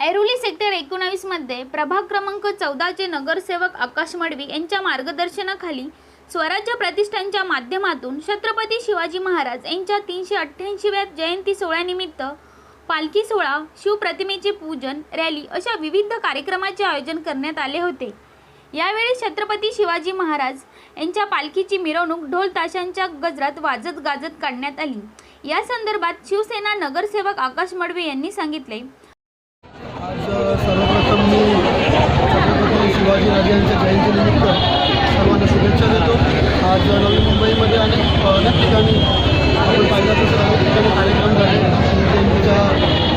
हजार एकोणावीसमध्ये प्रभाग क्रमांक चौदाचे नगरसेवक आकाश मडवी यांच्या मार्गदर्शनाखाली स्वराज्य प्रतिष्ठानच्या माध्यमातून छत्रपती शिवाजी महाराज यांच्या तीनशे अठ्ठ्याऐंशीव्या जयंती सोहळ्यानिमित्त पालखी सोहळा शिवप्रतिमेचे पूजन रॅली अशा विविध कार्यक्रमाचे आयोजन करण्यात आले होते. यावेळी छत्रपती शिवाजी महाराज यांच्या पालखीची मिरवणूक ढोल ताशांच्या गजरात वाजत गाजत काढण्यात आली. या संदर्भात शिवसेना नगरसेवक आकाश मडवे यांनी सांगितले छत्रपती यांच्या जयंतीनिमित्त सर्वांना शुभेच्छा देतो. आज नवी मुंबईमध्ये अनेक अनेक ठिकाणी आपण पाहिलं तसं अनेक ठिकाणी कार्यक्रम झाले. जयंतीच्या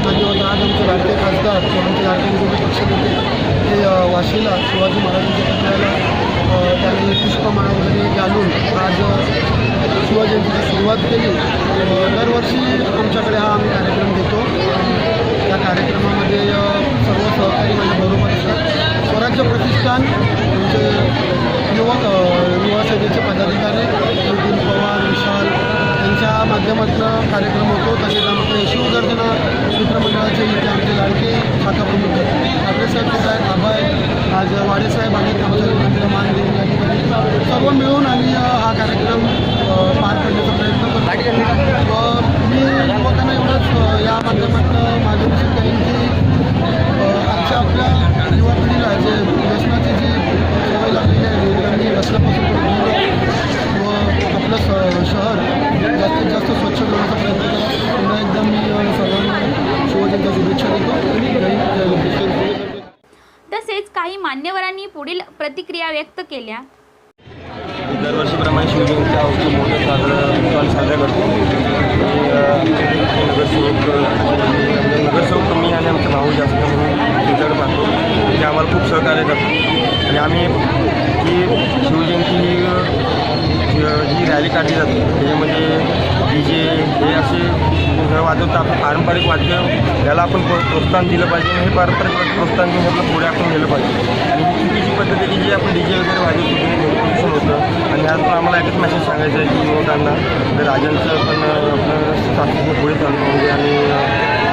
माध्यमातून आज आमचे लाडके खासदार आमचे लाडके विरोधी पक्षनेते ते वाशीला शिवाजी महाराजांच्या पुतळ्याला त्यांनी पुष्पमाळा वगैरे घालून आज अ, शिवजयंतीची सुरुवात केली दरवर्षी आमच्याकडे हा स्वराज्य प्रतिष्ठान म्हणजे युवक अ, युवा सेनेचे पदाधिकारी नितीन पवार विशाल यांच्या माध्यमातून कार्यक्रम होतो. तसेच आमचे शिवगर्जना मित्रमंडळाचे इथे आमचे लाडके शाखा प्रमुख आहेत ठाकरेसाहेब तिथे आहेत आबा आहेत. आज वाडेसाहेब आहेत आमच्या मान देऊन या ठिकाणी सर्व मिळून आम्ही मान्यवरांनी पुढील प्रतिक्रिया व्यक्त केल्या. दरवर्षीप्रमाणे शिवजयंती हा उत्सव मोठ्या साजरा सण साजरा करतो. नगरसेवक नगरसेवक कमी आणि आमचा भाऊ जास्त म्हणून त्यांच्याकडे पाहतो. ते आम्हाला खूप सहकार्य करतात. आणि आम्ही ही शिवजयंती ही अ, रॅली काढली जाते त्याच्यामध्ये डी जे हे असे वाजवतात वाजवतं पारंपरिक वाद्य याला आपण प्रो प्रोत्साहन दिलं पाहिजे हे पारंपरिक प्रोत्साहन देऊन आपलं पुढे आपण गेलं पाहिजे. आणि चुकीची पद्धत आहे की जी आपण डी जे वगैरे वाजवतो त्याने प्रदूषण होतं. आणि आज पण आम्हाला एकच मेसेज सांगायचं आहे की हो, युवकांना तर राजांचं पण आपलं सातत्य पुढे चालू आणि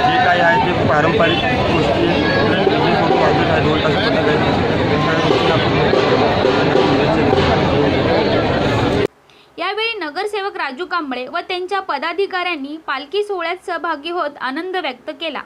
जे काही आहे ते पारंपरिक गोष्टी नगरसेवक राजू कांबळे व त्यांच्या पदाधिकाऱ्यांनी पालखी सोहळ्यात सहभागी होत आनंद व्यक्त केला.